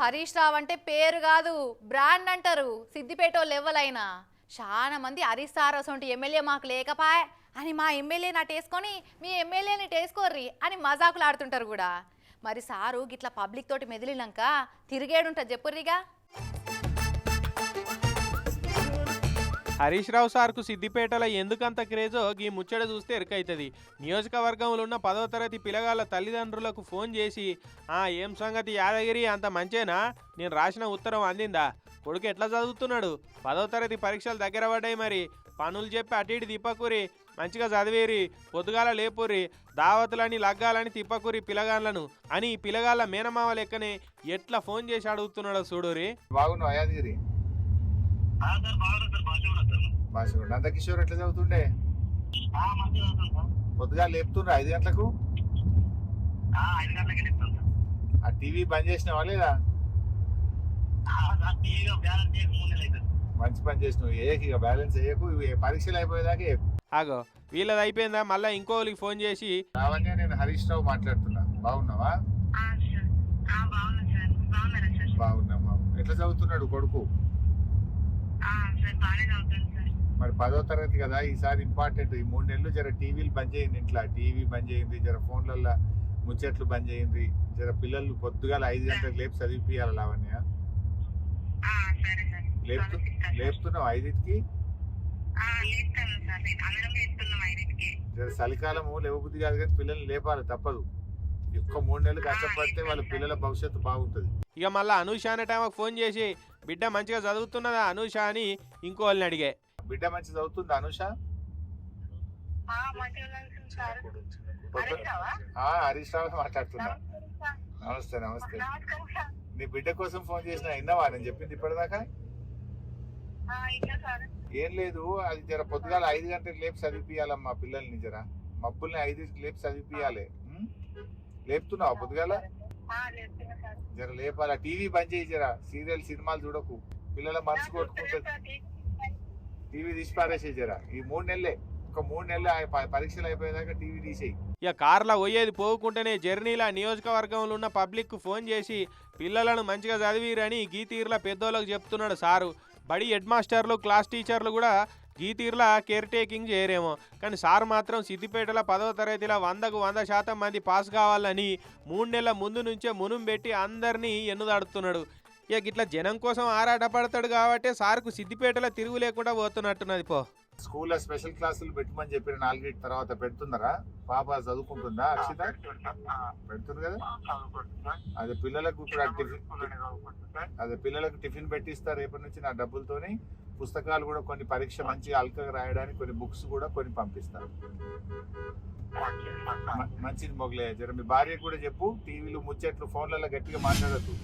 హరీష్ రావు అంటే పేరు కాదు బ్రాండ్ అంటారు. సిద్దిపేట లెవెలైనా చాలా మంది హరీష్ సార్ అసలు ఎమ్మెల్యే మాకు లేకపాయ్ అని మా ఎమ్మెల్యే నటేసుకొని మీ ఎమ్మెల్యేని టేసుకోర్రి అని మజాకులు ఆడుతుంటారు కూడా. మరి సారు గిట్లా పబ్లిక్ తోటి మెదిలినాక తిరిగేడుంటుంది చెప్పుర్రిగా? హరీష్ రావు సార్కు సిద్దిపేటలో ఎందుకంత క్రేజో ఈ ముచ్చట చూస్తే ఎరుకైతుంది నియోజకవర్గంలో ఉన్న పదో తరగతి పిల్లగాళ్ళ తల్లిదండ్రులకు ఫోన్ చేసి ఆ ఏం సంగతి యాదగిరి అంత మంచేనా? నేను రాసిన ఉత్తరం అందిందా? కొడుకు ఎట్లా చదువుతున్నాడు? పదో తరగతి పరీక్షలు దగ్గర పడ్డాయి మరి. పనులు చెప్పి అటు ఇటు తిప్పకూరి మంచిగా చదివేరి పొద్దుగాల లేపురి దావతులని లగ్గాలని తిప్పకూరి పిలగాళ్ళను అని ఈ పిల్లగాళ్ళ మేనమామ లెక్కనే ఎట్లా ఫోన్ చేసి అడుగుతున్నాడో చూడురి. బాగున్నావు యాదగిరి. బాగున్నా మాసిగుండు నందకిషోర్ ఎట్లా చదువుతుండే? పొద్దుగా లేపుతుండ్రు ఐదు గంటలకు? ఆ టీవీ బంద్ చేసినావా లేదా? మంచి పని చేసినావు. ఏకి ఇక బ్యాలెన్స్ వేయకు ఇవి పరీక్షలు అయిపోయేదాకా ఆగో వీళ్ళది అయిపోయిందా? మళ్ళీ ఇంకోళ్ళకి ఫోన్ చేసి లావణ్య నేను హరీష్ రావు మాట్లాడుతున్నా. బాగున్నావా? ఆ సార్. ఆ బాగున్నా సార్. బాగున్నారా సార్? బాగున్నామా ఎట్లా చదువుతున్నాడు కొడుకు ఆ సార్ బాగానే చదువుతాను సార్ మరి పదో తరగతి కదా ఈసారి ఇంపార్టెంట్ ఈ మూడు నెలలు జర టీవీలు బంద్ చేయండి ఇంట్లో. టీవీ బంద్ చేయండి జర ఫోన్లల్లో ముచ్చట్లు బంద్ చేయండి. జర పిల్లలు పొద్దుగాల ఐదు గంటలకు లేపు చదివిపియాలి లావణ్య? ఆ సరే సార్. లేపుతు చదివిస్తాను సార్. లేపుతున్నావు ఐదింటికి. జర చలికాలము లేవబుద్ధి కాదు కానీ పిల్లల్ని లేపాలి తప్పదు. ఒక్క మూడు నెలలు కష్టపడితే వాళ్ళ పిల్లల భవిష్యత్తు బాగుంటుంది. ఇక మళ్ళీ అనూష అనే టైంకి ఫోన్ చేసి బిడ్డ మంచిగా చదువుతున్నదా అనూష అని ఇంకోళ్ళని అడిగే. బిడ్డ మంచి చదువుతుంది అనుష? హరీష్ రావా? ఆ, హరీష్ రావు మాట్లాడుతున్నా. నమస్తే నమస్తే. నీ బిడ్డ కోసం ఫోన్ చేసిన విన్నావా? నేను చెప్పింది ఇప్పటిదాకా? ఇంకా ఏం లేదు అది జర పొద్దుగాల ఐదు గంటలకు లేపు చదివిపియాలమ్మా పిల్లల్ని జర. మబ్బుల్ని ఐదుకి లేపు చదివిపియాలి? లేపుతున్నావా పొద్దుగాల? జర లేపాల? టీవీ బంద్ చేయి జర సీరియల్ సినిమాలు చూడకు. పిల్లల మనసు కొట్టుకుంటుంది. టీవీ తీసి పారేసే జర. ఈ మూడు నెలలే. ఒక మూడు నెలలు పరీక్షలు అయిపోయేదాకా టీవీ తీసేయి. ఇక కార్లో పోయేది పోకుంటేనే జర్నీలా నియోజకవర్గంలో ఉన్న పబ్లిక్కు ఫోన్ చేసి పిల్లలను మంచిగా చదివిరని గీతీర్ల పెద్దోళ్ళకు చెప్తున్నాడు సారు. బడి హెడ్ మాస్టర్లు క్లాస్ టీచర్లు కూడా గీతీర్ల కేర్ టేకింగ్ చేయరేమో. కానీ సార్ మాత్రం సిద్దిపేటలో పదవ తరగతిలో వందకు వంద శాతం మంది పాస్ కావాలని మూడు నెలల ముందు నుంచే మునుం పెట్టి అందరినీ ఎన్నుదాడుతున్నాడు. ఇక ఇట్లా జనం కోసం ఆరాటపడతాడు కాబట్టి సార్కు సిద్దిపేటలో తిరుగు లేకుండా పోతున్నట్టున్నది పో. స్కూల్లో స్పెషల్ క్లాసులు పెట్టమని చెప్పిన నాలుగింటి తర్వాత పెడుతున్నారా? పాప చదువుకుంటుందా? అక్షిత? పెడుతుంది? కదా? అదే పిల్లలకు ఇప్పుడు ఆ టిఫిన్ అదే పిల్లలకు టిఫిన్ పెట్టిస్తారు రేపటి నుంచి నా డబ్బులతోని. పుస్తకాలు కూడా కొన్ని పరీక్ష మంచిగా అల్కగా రాయడానికి కొన్ని బుక్స్ కూడా కొన్ని పంపిస్తారు. మంచిది. మొగలే. జర మీ భార్య కూడా చెప్పు. టీవీలు ముచ్చట్లు ఫోన్లలో గట్టిగా మాట్లాడద్దు.